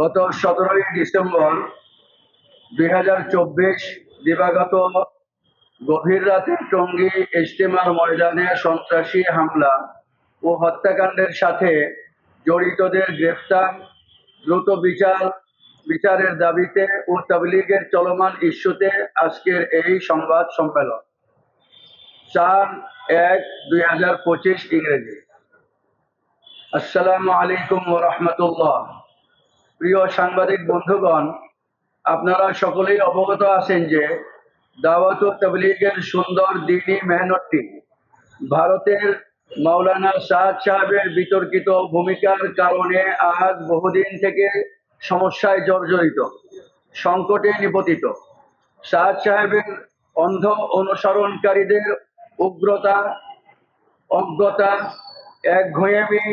গত সতেরোই ডিসেম্বর দুই হাজার চব্বিশ দিবাগত গভীর রাতে টঙ্গী ইজতেমার ময়দানে সন্ত্রাসী হামলা ও হত্যাকাণ্ডের সাথে জড়িতদের গ্রেফতার। দ্রুত বিচার বিচারের দাবিতে ও তাবলীগের চলমান ইস্যুতে আজকের এই সংবাদ সম্মেলন। চার এক দুই হাজার পঁচিশ ইংরেজি। আসসালামু আলাইকুম রাহমাতুল্লাহ। প্রিয় সাংবাদিক বন্ধুগণ, আপনারা সকলেই অবগত আছেন যে দাওয়াত তাবলীগের সুন্দর দিনী মেহনতটি। ভারতের মাওলানা সাদ সাহেবের বিতর্কিত ভূমিকার কারণে আজ বহুদিন থেকে সমস্যায় জর্জরিত, সংকটে নিপতিত। সাদ সাহেবের অন্ধ অনুসরণকারীদের উগ্রতা, অজ্ঞতা এক একঘেয়েমি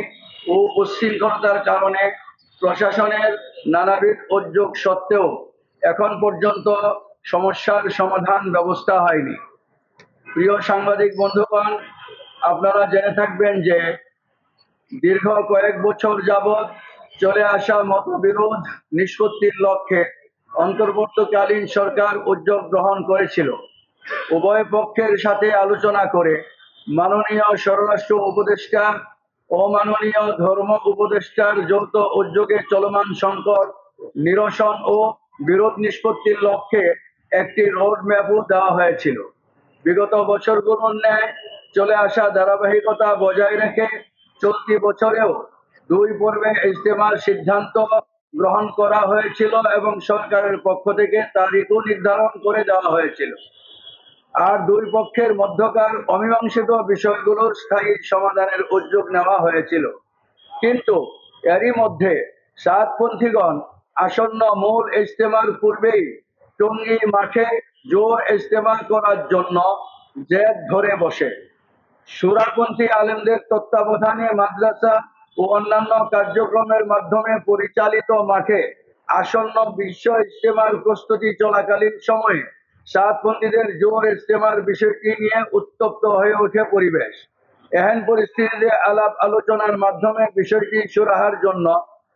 ও উচ্ছৃঙ্খলতার কারণে প্রশাসনের নানাবিধ উদ্যোগ সত্ত্বেও এখন পর্যন্ত সমস্যার সমাধান ব্যবস্থা হয়নি। প্রিয় সাংবাদিক বন্ধুগণ, আপনারা জেনে থাকবেন যে দীর্ঘ কয়েক বছর যাবৎ চলে আসা মতবিরোধ নিষ্পত্তির লক্ষ্যে অন্তর্বর্তীকালীন সরকার উদ্যোগ গ্রহণ করেছিল। উভয় পক্ষের সাথে আলোচনা করে মাননীয় স্বরাষ্ট্র উপদেষ্টা ও মাননীয় ধর্ম উপদেষ্টার যৌথ উদ্যোগে চলমান সংকট নিরসন ও বিরোধ নিষ্পত্তির লক্ষ্যে একটি রোড ম্যাপও দেওয়া হয়েছিল। বিগত বছরগুলোর ন্যায় চলে আসা ধারাবাহিকতা বজায় রেখে চলতি বছরেও দুই পর্বে ইজতেমার সিদ্ধান্ত গ্রহণ করা হয়েছিল এবং সরকারের পক্ষ থেকে তারিখও নির্ধারণ করে দেওয়া হয়েছিল। আর দুই পক্ষের মধ্যকার অমীমাংসিত বিষয়গুলোর স্থায়ী সমাধানের উদ্যোগ নেওয়া হয়েছিল। কিন্তু এরই মধ্যে সাতপন্থীগণ আসন্ন মূল ইজতেমার পূর্বেই টঙ্গী মাঠে জোর ইজতেমা করার জন্য জেদ ধরে বসে। সুরাপন্থী আলেমদের তত্ত্বাবধানে মাদ্রাসা ও অন্যান্য কার্যক্রমের মাধ্যমে পরিচালিত মাঠে আসন্ন বিশ্ব ইজতেমার প্রস্তুতি চলাকালীন সময়ে সাতপন্থীদের জোর ইজতেমার বিষয়টি নিয়ে উত্তপ্ত হয়ে ওঠে পরিবেশ। এহেন পরিস্থিতিতে আলাপ আলোচনার মাধ্যমে বিষয়টি সুরাহার জন্য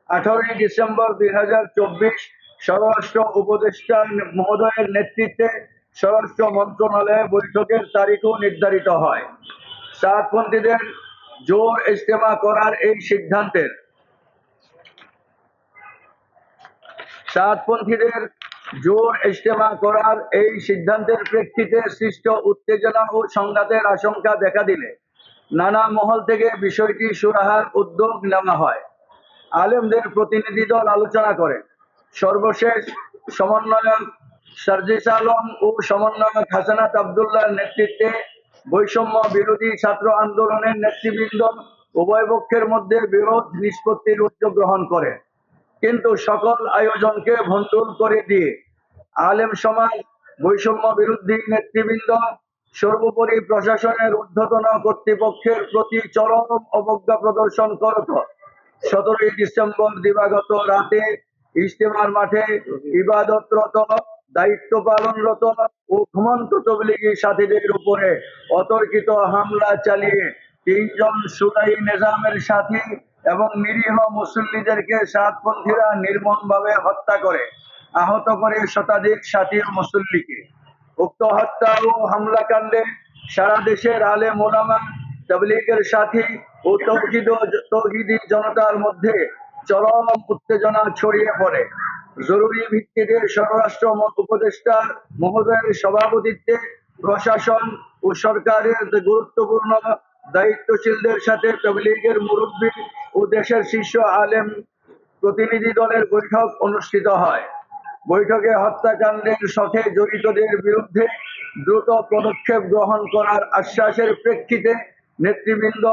আঠারোই ডিসেম্বর দুই হাজার চব্বিশ স্বরাষ্ট্র উপদেষ্টা মহোদয়ের নেতৃত্বে স্বরাষ্ট্র মন্ত্রণালয়ে বৈঠকের তারিখও নির্ধারিত হয়। সাতপন্থীদের জোর ইজতেমা করার এই সিদ্ধান্তের সাতপন্থীদের জোর ইজতেমা করার এই সিদ্ধান্তের প্রেক্ষিতে সৃষ্ট উত্তেজনা ও সংঘাতের আশঙ্কা দেখা দিলে নানা মহল থেকে বিষয়টি সুরাহার উদ্যোগ নেওয়া হয়। আলেমদের প্রতিনিধি দল আলোচনা করেন। সর্বশেষ সমন্বয়ক সার্জিস আলম ও সমন্বয়ক হাসানাত আবদুল্লাহর নেতৃত্বে বৈষম্য বিরোধী ছাত্র আন্দোলনের নেতৃবৃন্দ উভয় পক্ষের মধ্যে বিরোধ নিষ্পত্তির উদ্যোগ গ্রহণ করে কিন্তু সকল আয়োজনকে ভণ্ডুল করে দিয়ে আলেম সমাজ, বৈষম্য বিরোধী নেতৃবৃন্দ, সর্বোপরি প্রশাসনের ঊর্ধ্বতন কর্তৃপক্ষের প্রতি চরম অবজ্ঞা প্রদর্শন করত সতেরোই ডিসেম্বর দিবাগত রাতে ইজতেমার মাঠে ইবাদতরত দায়িত্ব পালনরত ও ঘুমন্ত তবলিগি সাথীদের উপরে অতর্কিত হামলা চালিয়ে তিনজন সুদাই নিজামের সাথী এবং নিরীহ মুসল্লিদেরকে সাতপন্থীরা নির্মমভাবে হত্যা করে, আহত করে শতাধিক সাথী মুসল্লিকে উক্ত হত্যা ও হামলাকাণ্ডে সারা দেশের আলে মোলামা তবলিগের সাথী ও তৌহিদ তৌহিদি জনতার মধ্যে চরম উত্তেজনা ছড়িয়ে পড়ে। জরুরি ভিত্তিতে স্বরাষ্ট্র উপদেষ্টা মহোদয়ের সভাপতিত্বে প্রশাসন ও সরকারের গুরুত্বপূর্ণ দায়িত্বশীলদের সাথে তবলিগের মুরব্বী ও দেশের শীর্ষ আলেম প্রতিনিধি দলের বৈঠক অনুষ্ঠিত হয়। বৈঠকে হত্যাকাণ্ডের সাথে জড়িতদের বিরুদ্ধে দ্রুত পদক্ষেপ গ্রহণ করার আশ্বাসের প্রেক্ষিতে নেতৃবৃন্দ,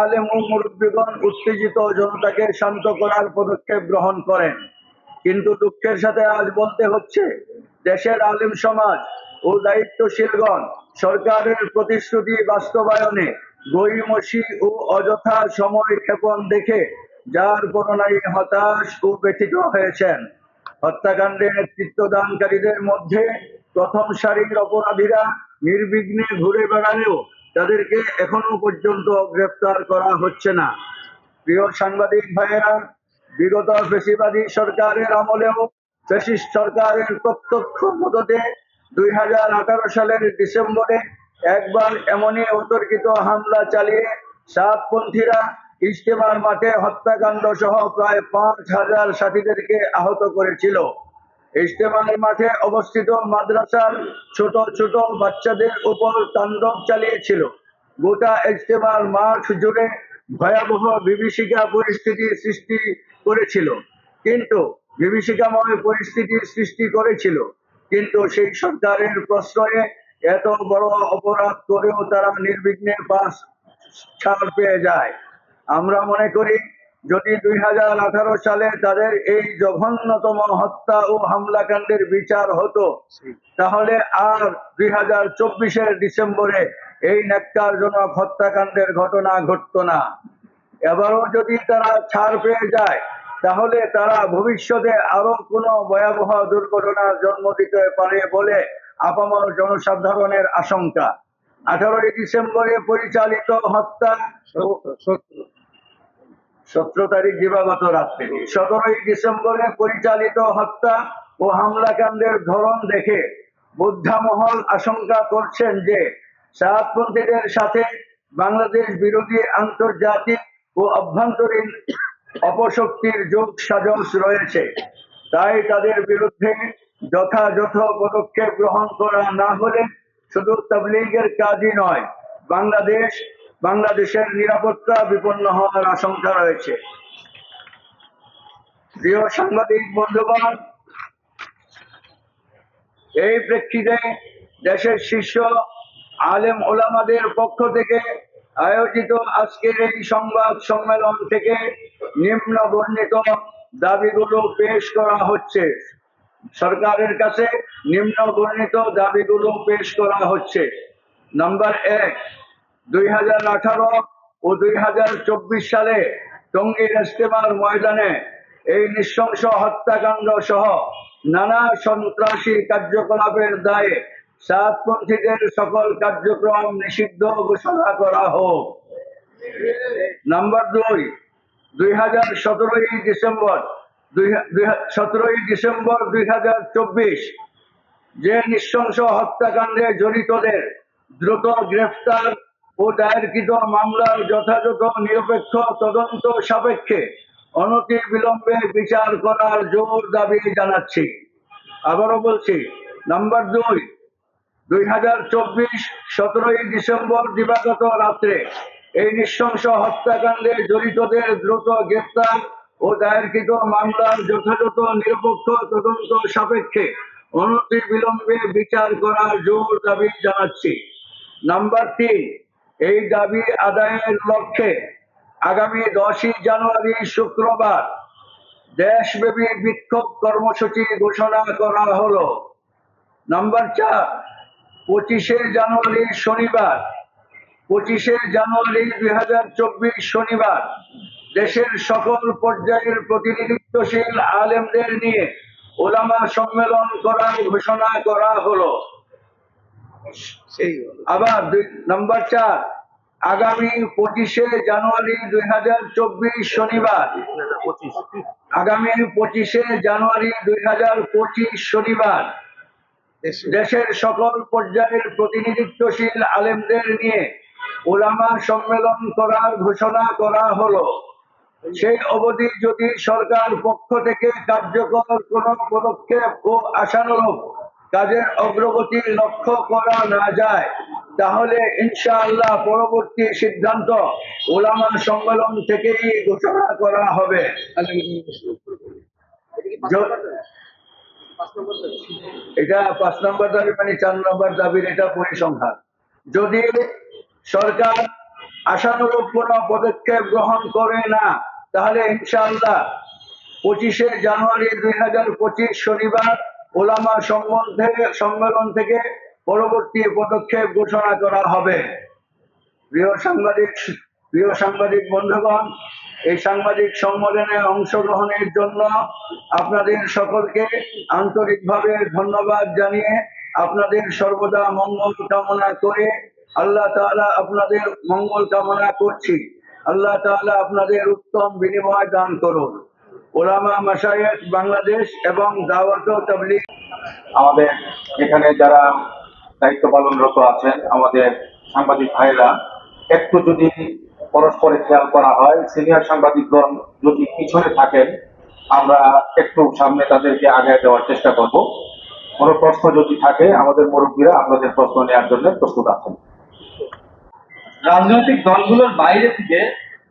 আলেম ও মুরব্বীগণ উত্তেজিত জনতাকে শান্ত করার পদক্ষেপ গ্রহণ করেন। কিন্তু দুঃখের সাথে আজ বলতে হচ্ছে, দেশের আলেম সমাজ ও দায়িত্বশীলগণ সরকারের প্রতিশ্রুতি বাস্তবায়নে গরিমসি ও অযথা সময় ক্ষেপণ দেখে, যার করোনায় হতাশ ও ব্যথিত হয়েছেন। হত্যাকাণ্ডে নেতৃত্বদানকারীদের মধ্যে প্রথম সারির অপরাধীরা নির্বিঘ্নে ঘুরে বেড়ালেও তাদেরকে এখনও পর্যন্ত গ্রেপ্তার করা হচ্ছে না। প্রিয় সাংবাদিক ভাইয়েরা, বিগত ফেসিবাদী সরকারের আমলেও ফেসিস্ট সরকারের প্রত্যক্ষ মদতে দুই হাজার আঠারো সালের ডিসেম্বরে একবার এমনই অতর্কিত হামলা চালিয়ে সাতপন্থীরা ইজতেমার মাঠে হত্যাকাণ্ড সহ প্রায় পাঁচ হাজার সাথীদেরকে আহত করেছিল। ইজতেমার মাঠে অবস্থিত মাদ্রাসার ছোট ছোট বাচ্চাদের উপর তাণ্ডব চালিয়েছিল। গোটা ইজতেমার মাঠ জুড়ে ভয়াবহ বিভীষিকা পরিস্থিতি সৃষ্টি করেছিল। কিন্তু বিভীষিকাময় পরিস্থিতি সৃষ্টি করেছিল। কিন্তু সেই সরকারের প্রশ্রয়ে এত বড় অপরাধ করেও তারা নির্বিঘ্নে পাস ছাড় পেয়ে যায়। আমরা মনে করি যদি দুই হাজার আঠারো সালে তাদের এই জঘন্যতম হত্যা ও হামলাকাণ্ডের বিচার হতো তাহলে আর দুই হাজার চব্বিশের ডিসেম্বরে এই ন্যাক্কারজনক হত্যাকাণ্ডের ঘটনা ঘটতো না। এবারও যদি তারা ছাড় পেয়ে যায় তাহলে তারা ভবিষ্যতে আরও কোনো ভয়াবহ দুর্ঘটনার জন্ম দিতে পারে বলে আপামর জনসাধারণের আশঙ্কা। আঠারোই ডিসেম্বরে পরিচালিত হত্যা সতেরো তারিখ দিবাগত রাত্রে। সতেরোই ডিসেম্বরে পরিচালিত হত্যা ও হামলাকাণ্ডের ধরন দেখে বুদ্ধামহল আশঙ্কা করছেন যে সাতপন্থীদের সাথে বাংলাদেশ বিরোধী আন্তর্জাতিক ও অভ্যন্তরীণ অপশক্তির যোগ সাজস রয়েছে। তাই তাদের বিরুদ্ধে যথাযথ পদক্ষেপ গ্রহণ করা না হলে শুধু তাবলিগের কাজই নয়, বাংলাদেশ, বাংলাদেশের নিরাপত্তা বিপন্ন হওয়ার আশঙ্কা রয়েছে। প্রিয় সাংবাদিক বন্ধুগণ, এই প্রেক্ষিতে দেশের শীর্ষ আলেম ওলামাদের পক্ষ থেকে আয়োজিত আজকের এই সংবাদ সম্মেলন থেকে নিম্ন বর্ণিত দাবিগুলো পেশ করা হচ্ছে। সরকারের কাছে নিম্ন বর্ণিত দাবিগুলো পেশ করা হচ্ছে। নাম্বার এক, দুই ও দুই হাজার চব্বিশ সালে টঙ্গীর ইস্তেমার ময়দানে এই নৃশংস হত্যাকাণ্ড সহ নানা সন্ত্রাসী কার্যকলাপের দায়ে সাতপন্থীদের সকল কার্যক্রম নিষিদ্ধ ঘোষণা করা হোক। নাম্বার দুই দুই ডিসেম্বর সতেরোই ডিসেম্বর দুই হাজার চব্বিশ, যে নৃশংস হত্যাকাণ্ডে জড়িতদের দ্রুত গ্রেফতার ও দায়েরকৃত মামলার যথাযথ নিরপেক্ষ তদন্ত সাপেক্ষে অনতি বিলম্বে বিচার করার জোর দাবি জানাচ্ছি। আবারও বলছি, নাম্বার দুই দুই হাজার চব্বিশ, সতেরোই ডিসেম্বর দিবাগত রাত্রে এই নৃশংস হত্যাকাণ্ডে জড়িতদের দ্রুত গ্রেফতার ও দায়েরকৃত মামলার যথাযথ, নিরপেক্ষ তদন্ত সাপেক্ষে অনতি বিলম্বে বিচার করার জোর দাবি জানাচ্ছি। নাম্বার তিন, এই দাবি আদায়ের লক্ষ্যে আগামী দশই জানুয়ারি শুক্রবার দেশব্যাপী বিক্ষোভ কর্মসূচি ঘোষণা করা হলো। নাম্বার চার, পঁচিশে জানুয়ারি শনিবার, পঁচিশে জানুয়ারি দুই হাজার চব্বিশ শনিবার দেশের সকল পর্যায়ের প্রতিনিধিত্বশীল আলেমদের নিয়ে ওলামা সম্মেলন করার ঘোষণা করা হলো। আবার নাম্বার চার, আগামী পঁচিশে জানুয়ারি দুই হাজার চব্বিশ শনিবার, আগামী পঁচিশে জানুয়ারি দুই হাজার পঁচিশ শনিবার, দেশের সকল পর্যায়ের প্রতিনিধিত্বশীল আলেমদের নিয়ে ওলামা সম্মেলন করার ঘোষণা করা হলো। সেই অবধি যদি সরকার পক্ষ থেকে কার্যকর কোন পদক্ষেপ ও আশানুরূপ কাজের অগ্রগতি লক্ষ্য করা না যায়, তাহলে ইনশাআল্লাহ পরবর্তী সিদ্ধান্ত ওলামা সম্মেলন থেকেই ঘোষণা করা হবে। এটা পাঁচ নম্বর দাবি মানে চার নম্বর দাবির এটা পরিসংখ্যান। যদি সরকার আশানুরূপ কোন পদক্ষেপ গ্রহণ করে না, তাহলে ইনশাআল্লাহ পঁচিশে জানুয়ারি দুই হাজার পঁচিশ শনিবার ওলামা সম্বন্ধে সম্মেলন থেকে পরবর্তী পদক্ষেপ ঘোষণা করা হবে। প্রিয় সাংবাদিক প্রিয় সাংবাদিক বন্ধুগণ, এই সাংবাদিক সম্মেলনে অংশগ্রহণের জন্য আপনাদের সকলকে আন্তরিকভাবে ধন্যবাদ জানিয়ে আপনাদের সর্বদা মঙ্গল কামনা করে আল্লাহ তাআলা আপনাদের মঙ্গল কামনা করছি। আল্লাহ তাআলা আপনাদের উত্তম বিনিময় দান করুন। ওলামা মাসায়েখ বাংলাদেশ এবং দাওয়াত আমাদের এখানে যারা দায়িত্ব পালনরত আছেন, আমাদের সাংবাদিক ভাইরা একটু যদি পরস্পরে খেয়াল করা হয়, সিনিয়র সাংবাদিকগণ যদি পিছনে থাকেন, আমরা একটু সামনে তাদেরকে আগে দেওয়ার চেষ্টা করব। কোনো প্রশ্ন যদি থাকে, আমাদের মুরব্বীরা আপনাদের প্রশ্ন নেওয়ার জন্য প্রস্তুত আছেন। রাজনৈতিক দলগুলোর বাইরে থেকে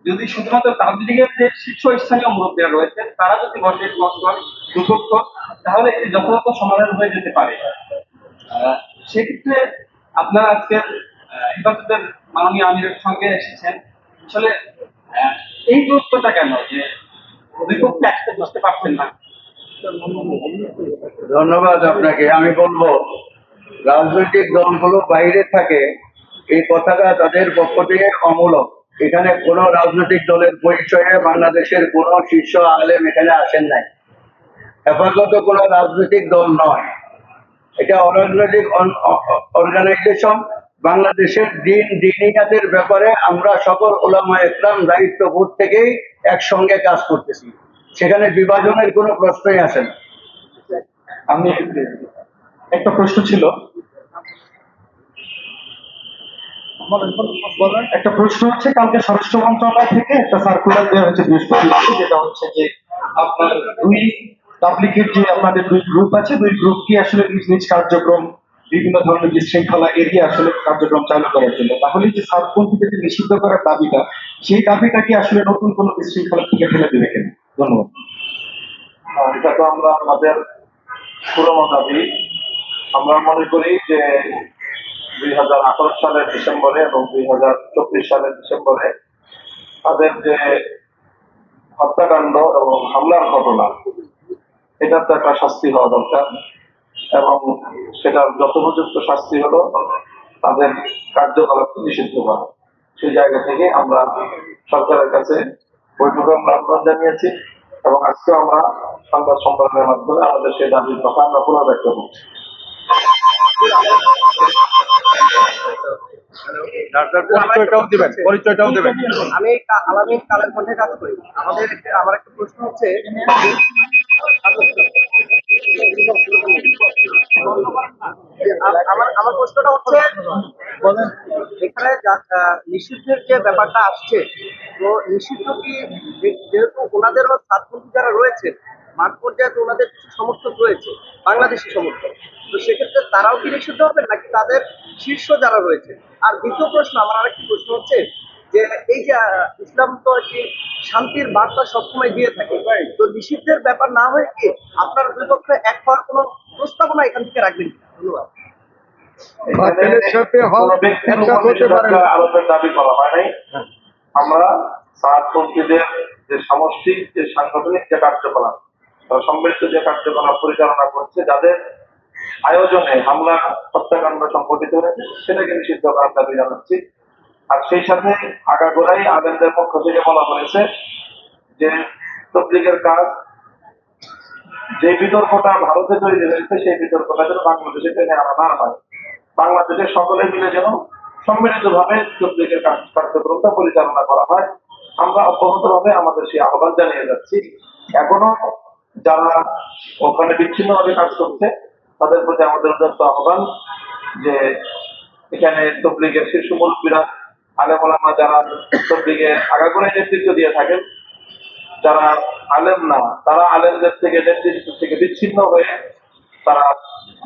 যদি শুধুমাত্র তাবলিগের যে শীর্ষস্থানীয় মুরব্বীরা রয়েছেন, তারা যদি বসে দুপক্ষ তাহলে একটি যথাযথ সমাধান হয়ে যেতে পারে। সেক্ষেত্রে আপনারা আজকে হেফাজতের মাননীয় আমিরের সঙ্গে এসেছেন। আসলে এই গুরুত্বটা কেন যে দুই পক্ষ একসাথে বসতে পারছেন না? ধন্যবাদ আপনাকে। আমি বলব, রাজনৈতিক দলগুলো বাইরে থাকে এই কথাটা তাদের পক্ষ থেকে অমূলক। এখানে কোন রাজনৈতিক দলের পরিচয়ে বাংলাদেশের কোন শীর্ষ আলেম এখানে আসেন নাই। হেফাজত কোন রাজনৈতিক দল নয়। এটা অরাজনৈতিক অর্গানাইজেশন। বাংলাদেশের দিন দিনিয়াতের ব্যাপারে আমরা সকল ওলামা ইসলাম দায়িত্ববোধ থেকেই একসঙ্গে কাজ করতেছি। সেখানে বিভাজনের কোনো প্রশ্নই আসে না। আমি একটা প্রশ্ন ছিল একটা প্রশ্ন হচ্ছে কালকে স্বরাষ্ট্র মন্ত্রণালয় থেকে একটা সার্কুলার দেওয়া হয়েছে বৃহস্পতিবার। যেটা হচ্ছে যে আপনার দুই পাবলিকের যে আপনাদের দুই গ্রুপ আছে দুই গ্রুপকে আসলে নিজ নিজ কার্যক্রম বিভিন্ন ধরনের বিশৃঙ্খলা এরিয়া আসলে কার্যক্রম চালু করার জন্য। তাহলে যে সার্কপন্থীকে যে নিষিদ্ধ করার দাবিটা সেই দাবিটা কি আসলে নতুন কোনো বিশৃঙ্খলা থেকে ফেলে দেবে কেন? ধন্যবাদ। এটা তো আমরা আমাদের পুরনো দাবি। আমরা মনে করি যে দুই হাজার আঠারো সালের ডিসেম্বরে এবং দুই হাজার চব্বিশ সালের ডিসেম্বরে তাদের যে হত্যাকাণ্ড এবং হামলার ঘটনা এটার তো একটা শাস্তি হওয়া দরকার এবং সেটার যথোপযুক্ত শাস্তি হলো তাদের কার্যকলাপ নিষিদ্ধ করা। সেই জায়গা থেকে আমরা সরকারের কাছে বৈঠকে আমরা আহ্বান জানিয়েছি এবং আজকে আমরা সংবাদ সম্মেলনের মাধ্যমে আমাদের সেই দাবির কথা আমরা পুনর্ব্যক্ত করছি। পরিচয়টাও দিবেন পরিচয়টাও দিবেন। আমি আলামিন কালের মধ্যে কাজ করি। আমাদের আমার একটা প্রশ্ন হচ্ছে আমার আমার প্রশ্নটা হচ্ছে এখানে নিষিদ্ধের যে ব্যাপারটা আসছে তো নিষিদ্ধ কি যেহেতু ওনাদেরও ছাত্রী যারা রয়েছে মাঠ পর্যায়ে তো ওনাদের কিছু সমর্থক রয়েছে বাংলাদেশি সমর্থক। তো সেক্ষেত্রে তারাও কি নিষিদ্ধ হবে নাকি তাদের শীর্ষ যারা রয়েছে? আর দ্বিতীয় প্রশ্ন আমার আরেকটি প্রশ্ন হচ্ছে যে এই যে ইসলাম তো একটি শান্তির বার্তা সবসময় দিয়ে থাকে তো নিষিদ্ধের ব্যাপার না হয়ে কি আপনার দুই পক্ষে এক হওয়ার কোনো প্রস্তাবনা এখান থেকে রাখবেন ধন্যবাদ। বাতিলের সাথে হক কোনো ব্যক্তির একটা উপর হতে পারে না। নিষেধাজ্ঞা দাবি করা হয়। নাই আমরা যে সামষ্টিক যে সাংগঠনিক যে কার্যকলাপ সম্মিলিত যে কার্যকলাপ পরিচালনা করছে, যাদের আয়োজনে হামলা, হত্যাকাণ্ড সংঘটিত হয়েছে সেটাকে নিষিদ্ধ করার দাবি জানাচ্ছি। আর সেই সাথে আগাগোড়াই আলেমদের পক্ষ থেকে বলা হয়েছে যে তবলিগের কাজ, যে বিতর্কটা ভারতে তৈরি হয়েছে, সেই বিতর্কটা যেন বাংলাদেশে টেনে আনা না হয়। বাংলাদেশের সকলে মিলে যেন সম্মিলিত ভাবে তবলিগের কাজ- কার্যক্রমটা পরিচালনা করা হয়। আমরা অব্যাহত আমাদের সেই আহ্বান জানিয়ে যাচ্ছি। এখনও যারা ওখানে বিচ্ছিন্ন ভাবে কাজ করছে, তাদের প্রতি আমাদের আহ্বান যে এখানে তবলিগের শীর্ষ মুরব্বীরা আলেমা যারা তবলিগের আগাগোড়াই নেতৃত্ব দিয়ে থাকেন, যারা আলেম না, তারা আলেমদের থেকে নেতৃত্ব থেকে বিচ্ছিন্ন হয়ে তারা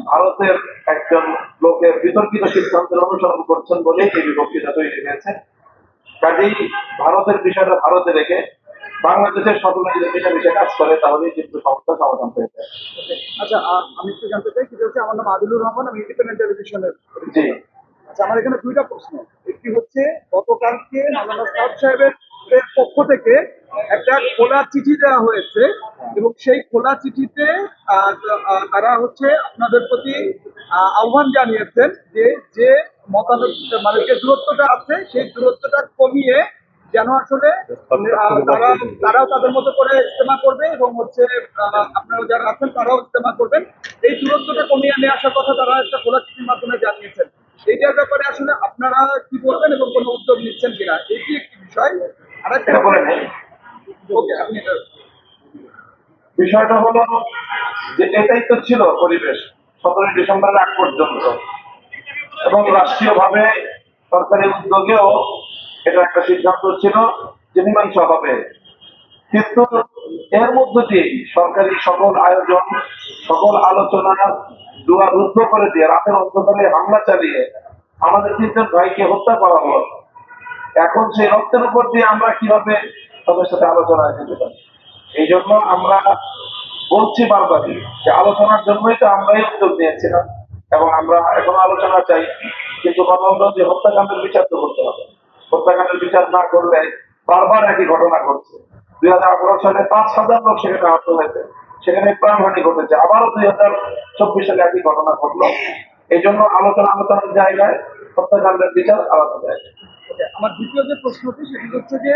ভারতের একজন লোকের বিতর্কিত সিদ্ধান্তের অনুসরণ করছেন বলেই এই বিভক্তিটা তৈরি হয়েছে। কাজেই ভারতের বিষয়টা ভারতে রেখে বাংলাদেশের যদি মিলেমিশে কাজ করে তাহলে কিন্তু সমস্যার সমাধান হয়ে যায়। আচ্ছা আমি একটু জানতে চাই সেটা হচ্ছে আমার নাম আদিলুর রহমান আমি ইন্ডিপেন্ডেন্ট টেলিভিশনের জি। আচ্ছা আমার এখানে দুইটা প্রশ্ন। একটি হচ্ছে গতকালকে মাওলানা সাহেব সাহেবের এর পক্ষ থেকে একটা খোলা চিঠি দেওয়া হয়েছে এবং সেই খোলা চিঠিতে তারা হচ্ছে আপনাদের প্রতি আহ্বান জানিয়েছেন যে যে মতামত মানে যে দূরত্বটা আছে সেই দূরত্বটা কমিয়ে যেন আসলে তারা তারাও তাদের মতো করে ইস্তেমা করবে এবং হচ্ছে আপনারা যারা আছেন তারাও ইস্তেমা করবেন। এই দূরত্বটা কমিয়ে নিয়ে আসার কথা তারা একটা খোলা চিঠির মাধ্যমে জানিয়েছেন। এইটার ব্যাপারে আসলে আপনারা কি বলবেন এবং কোনো উদ্যোগ নিচ্ছেন কিনা? এটি একটি বিষয়। বলে নেই ওকে আপনি বিষয়টা হলো যে এটাই তো ছিল পরিবেশ সতেরোই ডিসেম্বরের আগ পর্যন্ত। এবং রাষ্ট্রীয়ভাবে সরকারি উদ্যোগেও এটা একটা সিদ্ধান্ত ছিল যে মীমাংসা হবে। কিন্তু এর মধ্য দিয়ে সরকারি সকল আয়োজন, সকল আলোচনা, দুয়া রুদ্ধ করে দিয়ে রাতের অন্ধকারে হামলা চালিয়ে আমাদের তিনজন ভাইকে হত্যা করা হলো। এখন সেই রক্তের উপর দিয়ে আমরা কীভাবে তাদের সাথে আলোচনায় যেতে পারি? এই জন্য আমরা বলছি বারবারই যে আলোচনার জন্যই তো আমরাই উদ্যোগ নিয়েছিলাম এবং আমরা এখন আলোচনা চাই, কিন্তু কথা হলো যে হত্যাকাণ্ডের বিচার তো করতে হবে। হত্যাকাণ্ডের বিচার না করলে বারবার একই ঘটনা ঘটছে। দুই হাজার আঠারো সালে পাঁচ হাজার লোক সেখানে আহত হয়েছে। সেখানে প্রাণহানি ঘটেছে। আবারও দুই হাজার চব্বিশ সালে একই ঘটনা ঘটলো। এই জন্য আলোচনা আলোচনার জায়গায় হত্যাকাণ্ডের বিচার আলাদা জায়গায়। আমার দ্বিতীয় যে প্রশ্নটি সেটি হচ্ছে যে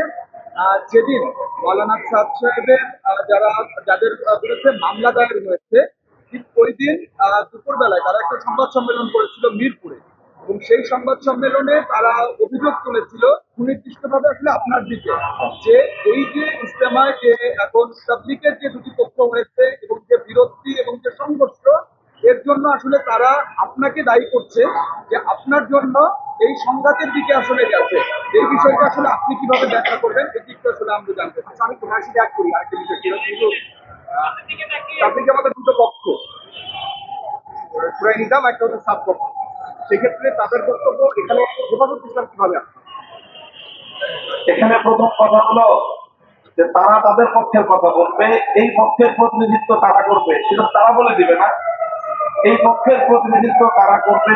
যেদিন মৌলানা সাদ সাহেবের যারা, যাদের বিরুদ্ধে মামলা দায়ের হয়েছে, ঠিক ওই দিন দুপুরবেলায় তারা একটা সংবাদ সম্মেলন করেছিল মিরপুরে। এবং সেই সংবাদ সম্মেলনে তারা অভিযোগ তুলেছিল সুনির্দিষ্টভাবে আসলে আপনার দিকে যে এই যে ইস্তেমায় যে এখন তাবলিকের যে দুটি পক্ষ হয়েছে এবং যে বিরোধী এবং যে সংঘর্ষ এর জন্য আসলে তারা আপনাকে দায়ী করছে যে আপনার জন্য এই সংঘাতের দিকে আসলে গেছে এই বিষয়টা আসলে আপনি কীভাবে ব্যাখ্যা করবেন এই দিকটা আসলে আমরা জানতে চাই। আচ্ছা, আমি তোমার সাথে এক করি আরেকটা বিষয় সেটা কিন্তু তাবলিক আমাদের দুটো পক্ষ। সুরাই নিজাম একটা হচ্ছে সাত পক্ষ। সেক্ষেত্রে তাদের বক্তব্য এখানে হেফাজত ইসলাম কীভাবে এখানে প্রথম কথা হলো যে তারা তাদের পক্ষের কথা বলবে, এই পক্ষের প্রতিনিধিত্ব তারা করবে, সেটা তারা বলে দিবে না। এই পক্ষের প্রতিনিধিত্ব কারা করবে,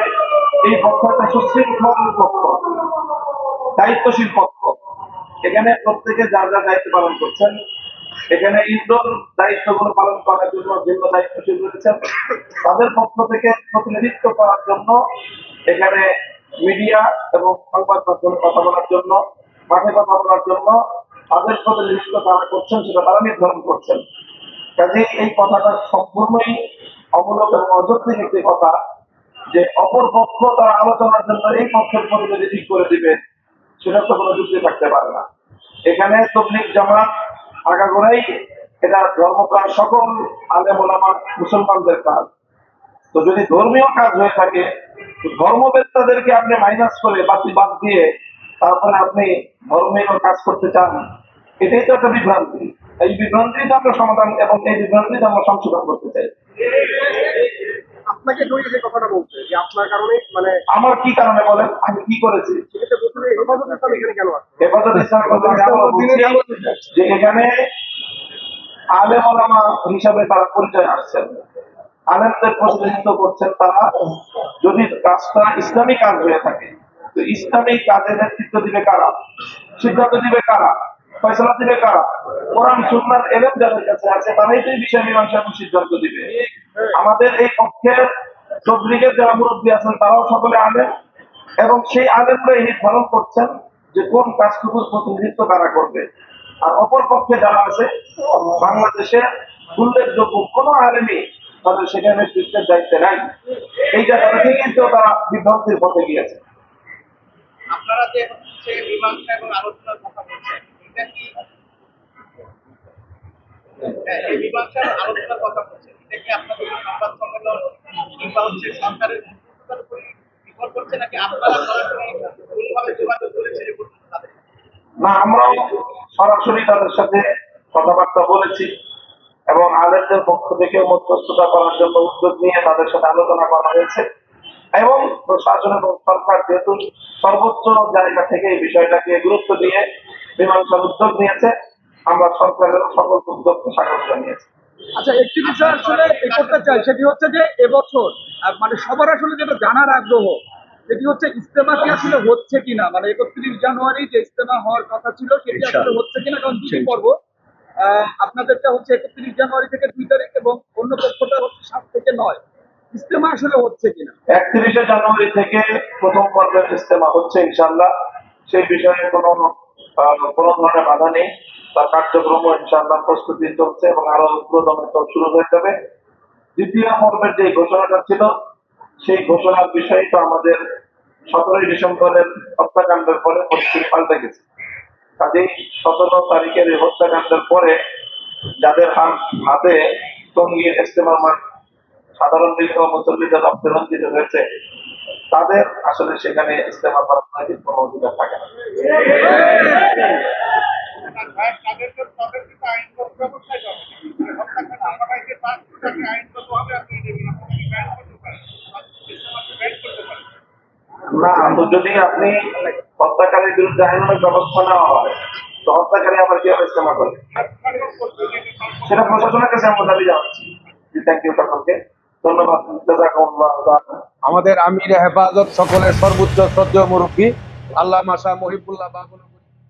এই পক্ষটা সুশৃঙ্খল পক্ষ, দায়িত্বশীল পক্ষ। এখানে প্রত্যেকে যার যার দায়িত্ব পালন করছেন এখানে ইন্দোর দায়িত্বগুলো পালন করার জন্য, ভিন্ন দায়িত্বশীল রয়েছেন। তাদের পক্ষ থেকে প্রতিনিধিত্ব করার জন্য এখানে মিডিয়া এবং সংবাদ মাধ্যমে কথা বলার জন্য, মাঠে কথা বলার জন্য তাদের প্রতিনিধিত্ব তারা করছেন, সেটা তারা নির্ধারণ করছেন। কাজে এই কথাটা সম্পূর্ণই অমূলক এবং অযৌক্তিক একটি কথা যে অপর পক্ষ তারা আলোচনার জন্য এই পক্ষের প্রতিনিধি ঠিক করে দিবে, সেটা তো কোনো যুক্তি থাকতে পারে না। এখানে তবলিক জামাত আগাগোড়াই এটা ধর্মপ্রাণ সকল আলে মোলামার মুসলমানদের কাজ। তো যদি ধর্মীয় কাজ হয়ে থাকে ধর্মবেত্তাদেরকে আপনি মাইনাস করে বাতি বাদ দিয়ে তারপরে আপনি ধর্মীয় কাজ করতে চান, এটাই তো একটা বিভ্রান্তি। এই বিভ্রান্তি আমরা সমাধান এবং এই বিভ্রান্তি আমরা সংশোধন করতে চাই। আপনাকে জড়িয়ে যে কথাটা বলছে যে আপনার কারণে মানে আমার কি কারণে বলেন? আমি কি করেছি? যে এখানে আলেম ওলামা হিসাবে তারা পরিচয় আসছেন আলেমদের প্রতিনিধিত্ব করছেন তারা। যদি কাজটা ইসলামী কাজ হয়ে থাকে তো ইসলামী কাজে নেতৃত্ব দিবে কারা? সিদ্ধান্ত দিবে কারা? ফয়সলা দিবে কারা? কোরআন, সুন্নাত, এলেম যাদের কাছে আছে, তারাই তো এই বিষয় মীমাংসা এবং সিদ্ধান্ত দিবে। আমাদের এই পক্ষের তবলিগের যারা মুরব্বী আছেন, তারাও সকলে আলেম এবং সেই আলেমরাই নির্ধারণ করছেন যে কোন কাজটুকুর প্রতিনিধিত্ব কারা করবে। আর অপর পক্ষে যারা আছে, বাংলাদেশের উল্লেখযোগ্য কোনো আলেমই তাদের সেখানে নেতৃত্বের দায়িত্বে নাই। এই জায়গাটা থেকেই তো তারা বিভ্রান্তির পথে গিয়েছে। আপনারা যে হচ্ছে মীমাংসা এবং আলোচনার কথা বলছেন না, আমরাও সরাসরি তাদের সাথে কথাবার্তা বলেছি এবং আলেমদের পক্ষ থেকে মধ্যস্থতা করার জন্য উদ্যোগ নিয়ে তাদের সাথে আলোচনা করা হয়েছে। এবং প্রশাসন এবং সরকার যেহেতু সর্বোচ্চ জায়গা থেকে এই বিষয়টাকে গুরুত্ব দিয়ে মীমাংসার উদ্যোগ নিয়েছে আমরা সরকারের সকল উদ্যোগকে স্বাগত জানিয়েছি। আচ্ছা একটি বিষয় আসলে এ করতে চাই সেটি হচ্ছে যে এবছর আহ, মানে সবার আসলে যেটা জানার আগ্রহ সেটি হচ্ছে ইস্তেমা কি আসলে হচ্ছে কিনা? মানে একত্রিশ জানুয়ারি যে ইস্তেমা হওয়ার কথা ছিল সেটি আসলে হচ্ছে কিনা? কারণ দুটি পর্ব আপনাদেরটা হচ্ছে একত্রিশ জানুয়ারি থেকে দুই তারিখ এবং অন্য পক্ষটা হচ্ছে সাত থেকে নয়। ইস্তেমা আসলে হচ্ছে কিনা? একত্রিশে জানুয়ারি থেকে প্রথম পর্বের ইস্তেমা হচ্ছে ইনশাল্লাহ সেই বিষয়ে কোনো কোনো ধরনের বাধা নেই। তার কার্যক্রম ইনশাল্লাহ প্রস্তুতি চলছে এবং আরও উদ্বোধন শুরু হয়ে যাবে। দ্বিতীয় পর্বের যে ঘোষণাটা ছিল, সেই ঘোষণার বিষয় তো আমাদের সতেরোই ডিসেম্বরের হত্যাকাণ্ডের পরে পরিস্থিতি পাল্টে গেছে। কাজেই সতেরো তারিখের এই হত্যাকাণ্ডের পরে যাদের হাত, হাতে টঙ্গীর ইস্তেমার সাধারণ মুসল্লিদের রক্তে রঞ্জিত হয়েছে তাদের আসলে সেখানে ইস্তেমার রাজনৈতিক কোনো অধিকার থাকে না। না যদি আপনি হত্যাকারীর বিরুদ্ধে আইনানুগ ব্যবস্থা নেওয়া হয় তো হত্যাকারী আবার কীভাবে ইস্তেমা করে সেটা প্রশাসনের কাছে আমরা দাবি জানাচ্ছি। থ্যাংক ইউ সকলকে। আমাদের আমির হেফাজত সকলের সর্বোচ্চ শ্রদ্ধেয় মুরব্বী আল্লাহ মাসা মহিবুল্লাহ বাবুল